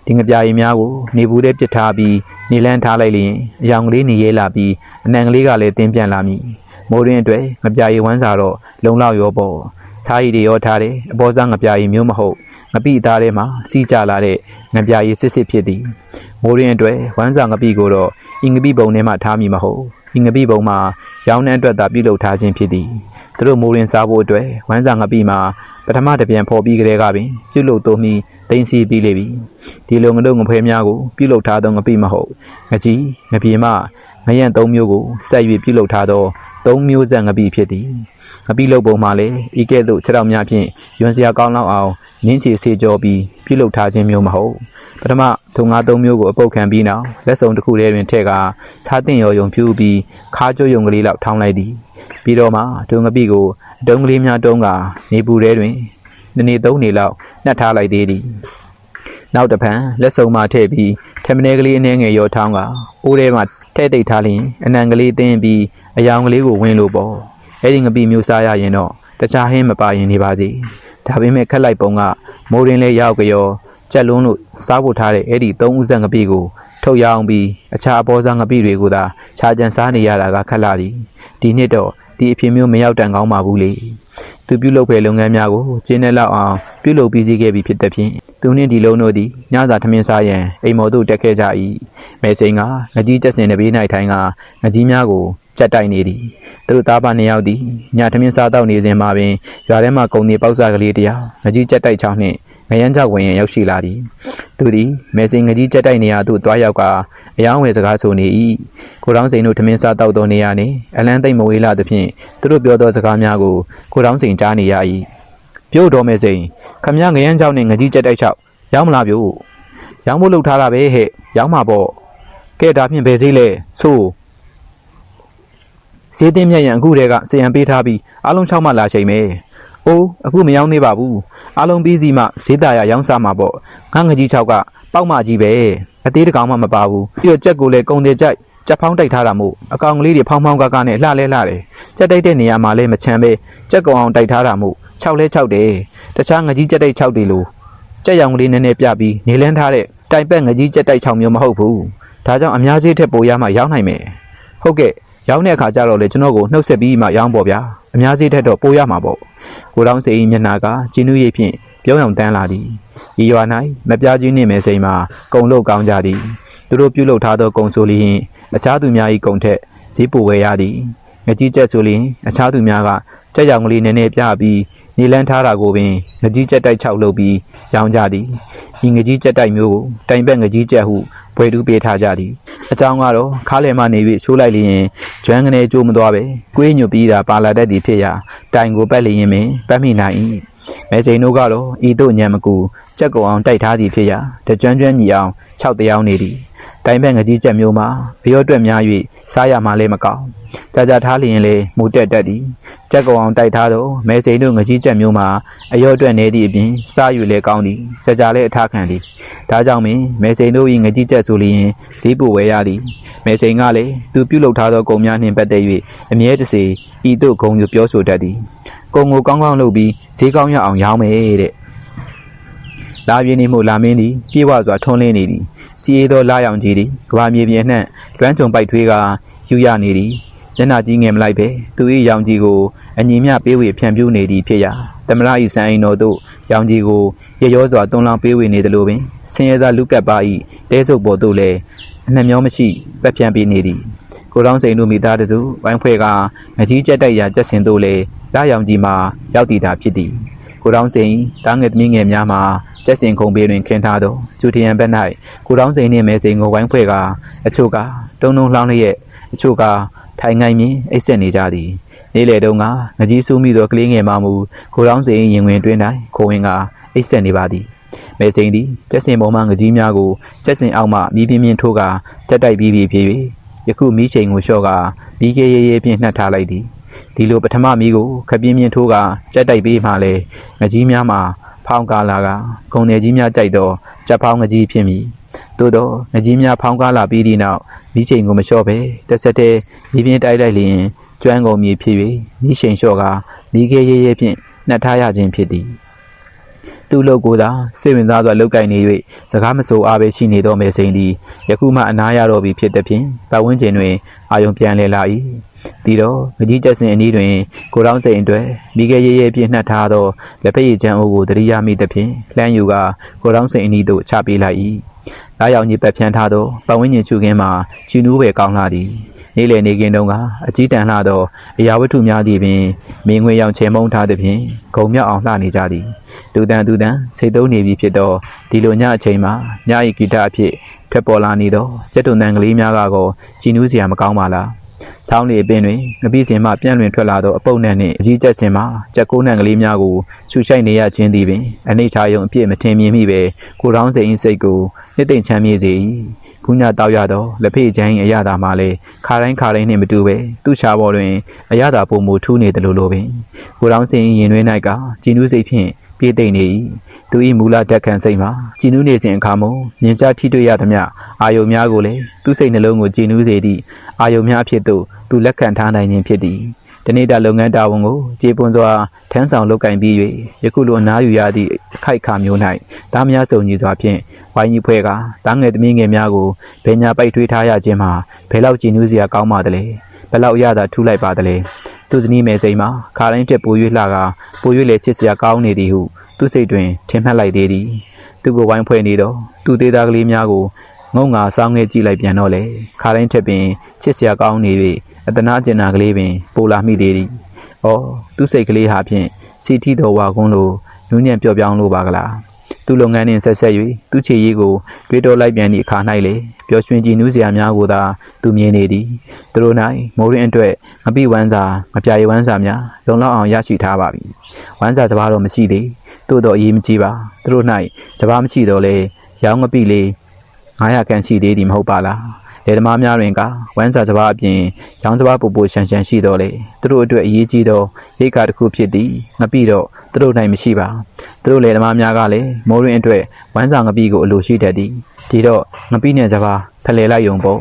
ဒီငပြာရီများကိုနေဘူးထဲပစ်ထားပြီးနေလန်းထားလိုက်လျင်အယောင်ကလေးနေရဲလာပြီးအနံကလေးကလည်းတင်းပြန့်လာမိ မိုးရင်းအတွက်ငပြာရီဝမ်းစာတော့လုံလောက်ရောပေါ့စားရည်တွေရောထားတယ်အပေါ်စားငပြာရီမျိုးမဟုတ်ငပိသားထဲမှာစီးကြလာတဲ့ငပြာရီစစ်စစ်ဖြစ်သည်မိုးရင်းအတွက်ဝမ်းစာငပိကိုတော့အင်္ဂပိပုံထဲမှာထားမိမဟုတ်အင်္ဂပိပုံမှာရောင်းတဲ့အတွက်သာပြုလုပ်ထားခြင်းဖြစ်သည်သူတို့မိုးရင်စားဖို့အတွက်ဝမ်းစာငပိမှာပထမတစ်ပြန်ဖော်ပြီးကြတဲ့ကပင်ပြုလုပ်သုံးပြီးတင်းစီပြီးလေပြီဒီလိုငတို့ငဖဲများကိုပြုလုပ်ထားသောငပိမဟုတ်ငကြီးငပြေမငရံသုံးမျိုးကိုဆက်၍ပြုလုပ်ထားသော သုံးမျိုးဆက်ငပိဖြစ်သည်ငပိလုပ်ပုံမှာလည်းဤကဲ့သို့ခြေထောက်များဖြင့်ယွန်စရာကောင်းလောက်အောင်နင်းချေစေကြောပြီးပြုလုပ်ထားခြင်းမျိုးမဟုတ်ပထမထုံငါသုံးမျိုးကိုအပုတ်ခံပြီးနောက်လက်စုံတစ်ခုထဲတွင်ထည့်ကာစားတင်ရော်ယုံဖြူပြီးခါးကျုပ်ယုံကလေးလောက်ထောင်းလိုက်သည်ပြီးတော့မှဒုံငပိကိုအတုံးကလေးများတုံးကနေပူထဲတွင်နှစ်နေသုံးနေလောက်နှက်ထားလိုက်သေးသည်နောက်တစ်ဖန်လက်စုံမှထည့်ပြီးထမင်းကလေးအနှဲငယ်ရောထောင်းကအိုးထဲမှထဲ့သိပ်ထားလျင်အနံကလေးသင်းပြီး အယောင်ကလေးကိုဝင်လို့ပေါ့အဲ့ဒီငပိမျိုးစားရရင်တော့တခြားဟင်းမပါရင်နေပါစေဒါပေမဲ့ခက်လိုက်ပုံကမိုးရင်းလေးရောက်ကြောကြက်လုံးတို့စားဖို့ထားတဲ့အဲ့ဒီသုံးဦးဆက်ငပိကိုထုတ်ရအောင်ပြီးအခြားအပေါ်စားငပိတွေကိုသာခြာကြံစားနေရတာကခက်လာသည်ဒီနှစ်တော့ဒီအဖြစ်မျိုးမရောက်တန်ကောင်းပါဘူးလေသူပြုလုပ်ဖယ်လုပ်ငန်းများကိုကျင်းနေလောက်အောင်ပြုလုပ်ပြီးစီးခဲ့ပြီဖြစ်တဲ့ဖြင့်သူနှင့်ဒီလုံးတို့သည်ညစာထမင်းစားရန်အိမ်မော်သို့တက်ခဲ့ကြ၏မဲစိန်ကငကြီးကျက်စင်တပေး၌ထိုင်ကငကြီးများကို ကြက်တိုက်နေသည်သူတို့သားပါနှစ်ယောက်သည်ညထမင်းစားတော့နေစဉ်မှာပင်ရွာထဲမှကုံနေပေါက်စားကလေးတစ်ယောက်ငကြီးကြက်တိုက်ချောင်းနှင့်ငရမ်းကြောက်ဝင်ရင်ရောက်ရှိလာသည်သူသည်မဲစိန်ငကြီးကြက်တိုက်နေရာသို့တွားရောက်ကအယောင်းဝယ်စကားဆိုနေ၏ကိုတောင်းစိန်တို့ထမင်းစားတော့သောနေရာနှင့်အလန်းသိမ့်မဝေးလာသဖြင့်သူတို့ပြောသောစကားများကိုကိုတောင်းစိန်ကြားနေရ၏ပြုတ်တော်မဲစိန်ခမရငရမ်းကြောက်နှင့်ငကြီးကြက်တိုက်ချောက်ရောက်မလားပြုတ်ရောင်းဖို့လုပ်ထားတာပဲဟဲ့ရောင်းမှာပေါ့ကဲဒါဖြင့်ဘယ်စည်းလဲဆို ဈေးတင်းမြတ်ရန်အခုတည်းကစရံပေးထားပြီးအားလုံး၆မှလာချိန်ပဲ။အိုးအခုမရောက်နေပါဘူး။အားလုံးပြီးစီမှဈေးတာရရောင်းစားမှာပေါ့။ငါငကြီး6ကပေါက်မကြီးပဲ။အသေးတစ်ကောင်မှမပါဘူး။ပြီးတော့ကြက်ကိုလည်းကုံတယ်ကြိုက်ကြက်ဖောင်းတိုက်ထားတာမို့အကောင်ကလေးတွေဖောင်းဖောင်းကားကားနဲ့လှလဲလှတယ်။ကြက်တိုက်တဲ့နေရာမှာလည်းမချမ်းပဲကြက်ကုံအောင်တိုက်ထားတာမို့6လဲ6တယ်။တခြားငကြီးကြက်တိုက်6တယ်လို့ကြက်ရောင်ကလေးနည်းနည်းပြပြီးနေလန်းထားတဲ့တိုင်ပက်ငကြီးကြက်တိုက်6မျိုးမဟုတ်ဘူး။ဒါကြောင့်အများကြီးထက်ပိုရမှရောင်းနိုင်မယ်။ဟုတ်ကဲ့ ရောင်းတဲ့အခါကျတော့လေကျွန်တော်ကိုနှုတ်ဆက်ပြီးမှရောင်းပေါ့ဗျာ။အများကြီးထက်တော့ပိုရမှာပေါ့။ကိုတောင်းစိန်၏မျက်နှာကကျင်းနှူးရိပ်ဖြင့်ပြောင်းယောင်တန်းလာသည်ဤရွာ၌မပြားကြီးနှင့်မဲစိန်မှာကုံလုတ်ကောင်းကြသည်သူတို့ပြုလုပ်ထားသောကုံဆိုလျင်အခြားသူများ၏ကုံထက်ဈေးပိုဝယ်ရသည်ငကြီးကျက်ဆိုလျင်အခြားသူများကကြက်ရောင်ကလေးနည်းနည်းပြပြီးနေလန်းထားတာကိုပင်ငကြီးကျက်တိုက်6လုပ်ပြီးရောင်းကြသည်ဤငကြီးကျက်တိုက်မျိုးကိုတိုင်ပက်ငကြီးကျက်ဟု ဘွယ်တူးပေးထားကြသည်အကြောင်းကတော့ခါးလည်မှနေ၍ရှိုးလိုက်လျင်ကျွမ်းကနေကြိုးမသွားပဲကွေးညွတ်ပြီးတာပါလာတတ်သည်ဖြစ်ရာတိုင်ကိုပတ်လျင်ပင်ပတ်မိနိုင်၏မဲစိန်တို့ကတော့ဤသို့ညံမကူကြက်ကုံအောင်တိုက်ထားသည်ဖြစ်ရာတကြွမ်းကြွမ်းညီအောင်၆တယောက်နေသည်တိုင်ဘက်ငကြီးချက်မျိုးမှာဘရော့တွက်များ၍စားရမှလည်းမကောင်းကြာကြာထားလျင်လေမူတက်တတ်သည်ကြက်ကုံအောင်တိုက်ထားသောမဲစိန်တို့ငကြီးချက်မျိုးမှာအရော့တွက်နေသည့်အပြင်စားယူလည်းကောင်းသည်ကြာကြာလည်းအထခံသည် ဒါကြောင့်ပင်မဲစိန်တို့၏ငကြီးချက်ဆိုလျင်ဈေးပိုဝယ်ရသည်မဲစိန်ကလည်းသူပြုလုပ်ထားသောကုံများနှင့်ပတ်သက်၍အမြဲတစေဤသို့ဂုံယူပြောဆိုတတ်သည်ကုံကိုကောင်းကောင်းလုပ်ပြီးဈေးကောင်းရအောင်ရောင်းမယ်တဲ့လာပြင်းနေမှုလာမင်းသည်ပြေဝစွာထွန်းလင်းနေသည်ကြည်အေးသောလာရောင်ကြီးသည်ကဘာမြေပြင်နှံ့လွမ်းကြုံပိုက်ထွေးကယူရနေသည်ညနာကြီးငယ်မလိုက်ပဲသူ၏ရောင်ကြီးကိုအညီမျှပေးဝေဖြန့်ပြူးနေသည်ဖြစ်ရာတမရ၏စံအိမ်တော်သို့ရောင်ကြီးကို ရရောစွာတွန်းလောင်းပေးဝေနေသလိုပင်ဆင်းရဲသားလူကပ်ပါ၏တဲဆုပ်ပေါ်သို့လည်းအနှံ့မျောမရှိပတ်ဖြန့်ပေးနေသည်ကိုတောင်းစိန်တို့မိသားစုဝိုင်းဖွဲ့ကငကြီးကြက်တိုက်ရာကြက်စင်တို့လည်းလာရောင်ကြီးမှာရောက်တည်တာဖြစ်သည်ကိုတောင်းစိန်တားငယ်သမီးငယ်များမှာကျက်စင်ခုံပေးတွင်ခင်းထားသောကျူထီယန်ဘက်၌ကိုတောင်းစိန်နှင့်မဲစိန်ကိုဝိုင်းဖွဲ့ကအချို့ကတုံတုံလှောင်းလျက်အချို့ကထိုင်ငိုင်းမြင်အိတ်ဆက်နေကြသည် နေ့လေတုန်းကငကြီးဆူးမိသောကလေးငယ်မမူကိုတောင်းစိန်ရင်ဝင်တွင်၌ခိုဝင်ကအိတ်ဆက်နေပါသည်မဲစိန်သည်ကျက်စင်ပေါ်မှငကြီးများကိုကျက်စင်အောက်မှမြည်ပြင်းပြင်းထိုးကတက်တိုက်ပြီးပြီးဖြစ်၍ယခုမိချိန်ကိုလျှော့ကပြီးကေးရဲရဲဖြင့်နှက်ထားလိုက်သည်ဒီလိုပထမမီးကိုခပြင်းပြင်းထိုးကကြက်တိုက်ပေးမှလဲငကြီးများမှာဖောင်းကားလာကဂုံနယ်ကြီးများကြိုက်တော့ကြက်ဖောင်းငကြီးဖြစ်မိသို့တော့ငကြီးများဖောင်းကားလာပြီးသည့်နောက်မီးချိန်ကိုမလျှော့ပဲတစ်ဆက်တည်းမီးပြင်းတိုက်လိုက်လျင် ကျွမ်းကုန်မြေဖြစ်၍မီးချိန်လျှော့ကမီးခဲရဲရဲဖြင့်နှက်ထားရခြင်းဖြစ်သည်သူ့လုပ်ကိုယ်သာစိတ်ဝင်စားစွာလောက်ကင်နေ၍စကားမဆိုအားပဲရှိနေတော့မယ်စိန်သည်ယခုမှအနားရတော့ပြီဖြစ်သည်ဖြင့်ပတ်ဝန်းကျင်တွင်အာယုံပြန်လဲလာ၏ပြီးတော့ငကြီးကျက်စင်အနီးတွင်ကိုတောင်းစိန်အတွက်မိခဲရဲရဲပြည့်နှက်ထားသောလက်ဖက်ရည်ချမ်းအိုးကိုတရိယာမိသည်ဖြင့်လှမ်းယူကကိုတောင်းစိန်အနီးသို့ချပေးလိုက်၏လာရောက်ကြီးပတ်ဖြန်းထားသောပတ်ဝန်းကျင်ရှုခင်းမှာချီနူးပဲကောင်းလာသည် နေ့လည်နေကင်းတုန်းကအကြီးတန်းလှသောအရာဝတ္ထုများသည့်ပင်မင်းငွေရောင်ချေမုံထားသည်ဖြင့်ဂုံမြောက်အောင်လှနေကြသည်လူတန်သူတန်စိတ်သုံးနေပြီဖြစ်တော့ဒီလိုညအချိန်မှာညဤဂီတအဖြစ်ထွက်ပေါ်လာနေတော့ကျက်တုန်တန်ကလေးများကတော့ကြည်နူးစရာမကောင်းပါလား။ဆောင်းလေအပင်တွင်ငပိစင်မှပြန့်လွင်ထွက်လာသောအပုပ်နှံနှင့်အကြီးကျက်စင်မှကြက်ကိုးနှံကလေးများကိုရှူရှိုက်နေရခြင်းသည်ပင်အနိဋ္ဌာယုံအပြည့်မထင်မြင်မိပဲကိုတောင်းစိန်၏စိတ်ကိုနှစ်သိမ့်ချမ်းမြေ့စေ၏။ ခုညတောက်ရသောလက်ဖေးချမ်း၏အရသာမှလည်းခါတိုင်းခါတိုင်းနှင့်မတူပဲသူ့ရှားပေါ်တွင်အရသာပုံမူထူးနေသလိုလိုပင်ကိုတောင်းစိန်၏ရင်တွင်၌ကကြည်နူးစိတ်ဖြင့်ပြေးသိမ့်နေ၏သူ၏မူလတက်ခံစိတ်မှာကြည်နူးနေစဉ်အခါမှမြင်ကြထိတွေ့ရသမျှအာယုံများကိုလည်းသူ့စိတ်နှလုံးကိုကြည်နူးစေသည့်အာယုံများအဖြစ်သို့သူလက်ခံထားနိုင်ခြင်းဖြစ်သည် တနေ့တာလုပ်ငန်းတာဝန်ကိုကြေပွန်စွာထမ်းဆောင်လုပ်ကင်ပြီး၍ယခုလိုအနားယူရသည့်အခိုက်အခါမျိုး၌တားများစုံညီစွာဖြင့်ဝိုင်းကြီးဖွဲ့ကတားငယ်သမီးငယ်များကိုဘယ်ညာပိုက်ထွေးထားရခြင်းမှာဘယ်လောက်ကြည်နူးစရာကောင်းပါသလဲဘယ်လောက်ရတာထူးလိုက်ပါသလဲသူသမီးမယ်စိန်မှာခါတိုင်းတက်ပို၍လှကပို၍လည်းချစ်စရာကောင်းနေသည်ဟုသူ့စိတ်တွင်ထင်မှတ်လိုက်သေးသည်သူ့ကိုဝိုင်းဖွဲ့နေတော့သူ့သေးသားကလေးများကိုငုံငါစောင်းငဲကြည့်လိုက်ပြန်တော့လေခါတိုင်းထက်ပင်ချစ်စရာကောင်းနေ၍ အတနာကျင်နာကလေးပင်ပိုလာမိသေးသည်။အော်သူ့စိတ်ကလေးဟာဖြင့်စီထီတော်ဝါကုန်းလိုနူးညံ့ပျော့ပြောင်းလို့ပါကလား။သူ့လုပ်ငန်းနှင့်ဆက်ဆက်၍သူ့ခြေရည်ကိုတွေးတောလိုက်ပြန်သည့်အခါ၌လေပျော်ရွှင်ကြည်နူးစရာများကိုသာသူမြင်နေသည်။သူတို့၌မိုးရင်းအတွက်မပိဝမ်းစာမပြာရည်ဝမ်းစာများလုံလောက်အောင်ရရှိထားပါပြီ။ဝမ်းစာတစ်ပါးတော့မရှိသေး။သို့တော့အရေးမကြီးပါသူတို့၌စဘာမရှိတော့လေရောင်းငပိလေး900ခန့်ရှိသေးသည်မဟုတ်ပါလား လေသမားများတွင်ကဝမ်းစာစဘာအပြင်ရောင်းစဘာပူပူရှန်ရှန်ရှိတော်လေသူတို့အတွက်အရေးကြီးသောရိတ်ခါတစ်ခုဖြစ်သည်ငပိတော့ သူတို့နိုင်မရှိပါသူတို့လေသမားများကလည်းမိုးရင်းအတွက်ဝမ်းစာငပိကိုအလိုရှိတတ်သည်ဒီတော့ငပိနဲ့စဘာဖလှယ်လိုက်ယုံပေါ့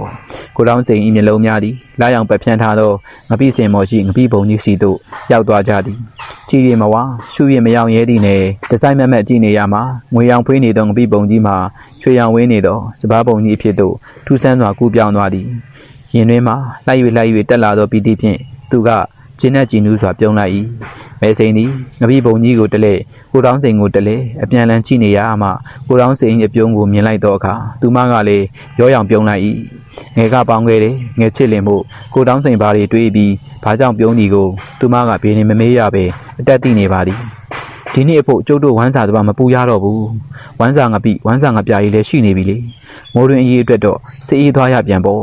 ကိုတောင်းစိန်ဤမျက်လုံးများသည်လာရောင်ပက်ဖြန်းထားသောငပိစင်မော်ရှိငပိပုံကြီးစီသို့ရောက်သွားကြသည်ကြည်ရီမဝရှုရမရောင်ရဲသည်နဲ့ဒီဇိုင်းမက်မက်ကြည့်နေရမှာငွေရောင်ဖွေးနေသောငပိပုံကြီးမှာရွှေရောင်ဝင်းနေသောစဘာပုံကြီးအဖြစ်သို့ထူးဆန်းစွာကူးပြောင်းသွားသည်ရင်တွင်မှလိုက်၍လိုက်၍တက်လာသောပီတိဖြင့်သူကကျင်းနဲ့ကြည်နူးစွာပြုံးလိုက်၏ မဲစိန်သည်ငပိပုံကြီးကိုတလဲကိုတောင်းစိန်ကိုတလဲအပြန်လန်ကြည့်နေရမှကိုတောင်းစိန်၏အပြုံးကိုမြင်လိုက်သောအခါသူမကလည်းရောရောင်ပြုံးလိုက်၏ငယ်ကပေါင်းခဲ့တယ်ငယ်ချစ်လင်မှုကိုတောင်းစိန်ဘာတွေတွေးပြီးဘာကြောင့်ပြုံးသည်ကိုသူမကဘေးနေမမေးရပဲအတက်သိနေပါသည်ဒီနေ့အဖို့ကျုပ်တို့ဝမ်းစာတပါမပူရတော့ဘူးဝမ်းစာငပိဝမ်းစာငပြာကြီးလည်းရှိနေပြီလေမိုးတွင်အရေးအတွက်တော့စေးအေးသွားရပြန်ပေါ့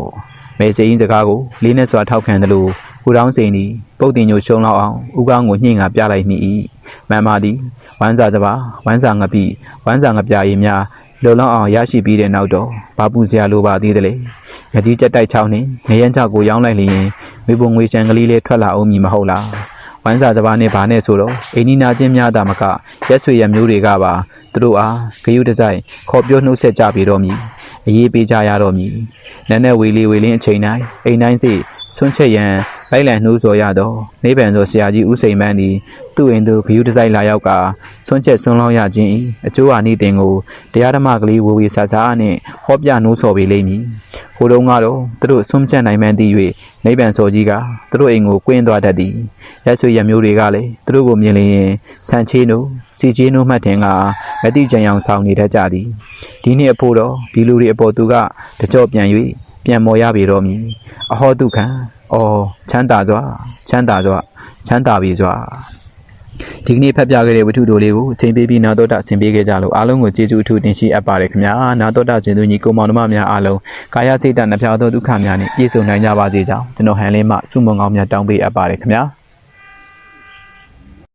မဲစိန်စကားကိုလေးနဲ့စွာထောက်ခံတယ်လို့ ကိုတောင်းစိန်ဒီပုတ်တင်ညိုရှုံလောက်အောင်ဥကောင်းကိုညှိငါပြလိုက်မိ၏မန်မာသည်ဝမ်းစာတပါဝမ်းစာငပိဝမ်းစာငပြာကြီးများလုံလောက်အောင်ရရှိပြီးတဲ့နောက်တော့ဘာပူစရာလိုပါသေးတယ်လေငကြီးကြက်တိုက်ချောင်းနဲ့ငရမ်းချောက်ကိုရောင်းလိုက်လျင်မိဘငွေချံကလေးလေးထွက်လာအောင်မည်မဟုတ်လားဝမ်းစာတစ်ပါးနဲ့ဗာနဲ့ဆိုတော့အိန္ဒိနာချင်းများတာမကရက်ဆွေရမျိုးတွေကပါသူတို့အားဂယုတစိုက်ခေါ်ပြောနှုတ်ဆက်ကြပြီးတော့မည်အရေးပေးကြရတော့မည်နန်းနဲ့ဝေလီဝေလင်းအချိန်တိုင်းအိမ်တိုင်းစီဆွန့်ချက်ရန် လိုက်လံနှိုးဆော်ရတော့နေဗန်ဆိုဆရာကြီးဦးစိန်မန်းသည်သူ့အိမ်သို့ဂယုတစိုက်လာရောက်ကဆွန့်ချက်ဆွန့်လောင်းရခြင်း၏အကျိုးဟာနေတင်ကိုတရားဓမ္မကလေးဝေဝေဆာဆာနဲ့ဟောပြနှိုးဆော်ပေးလိမ့်မည်ဟိုတုန်းကတော့သူတို့ဆွန့်ချက်နိုင်မှန်းသိ၍နေဗန်စော်ကြီးကသူတို့အိမ်ကိုကွင်းသွားတတ်သည်ရက်ဆွေရမျိုးတွေကလည်းသူတို့ကိုမြင်လျင်ဆန်ချေးနိုစီချေးနိုမှတ်တင်ကမတိကြံအောင်ဆောင်နေတတ်ကြသည်ဒီနေ့အဖို့တော့ဒီလူတွေအပေါ်သူကတကြော့ပြန်၍ပြန်မော်ရပေတော့မည်အဟောတုခံ အော်ချမ်းသာစွာချမ်းသာစွာချမ်းသာပြီစွာဒီကနေ့ဖတ်ပြခဲ့တဲ့ဝတ္ထုတို့လေးကိုအချိန်ပေးပြီးနာတော်တာဆင်ပေးခဲ့ကြလို့အားလုံးကိုကျေးဇူးအထူးတင်ရှိအပ်ပါတယ်ခင်ဗျာနာတော်တာရှင်သူညီကိုမောင်နှမများအားလုံးကာယစိတ်တနှဖျားသောဒုက္ခများနဲ့ပြည့်စုံနိုင်ကြပါစေကြောင်းကျွန်တော်ဟန်လင်းမှဆုမွန်ကောင်းများတောင်းပေးအပ်ပါတယ်ခင်ဗျာ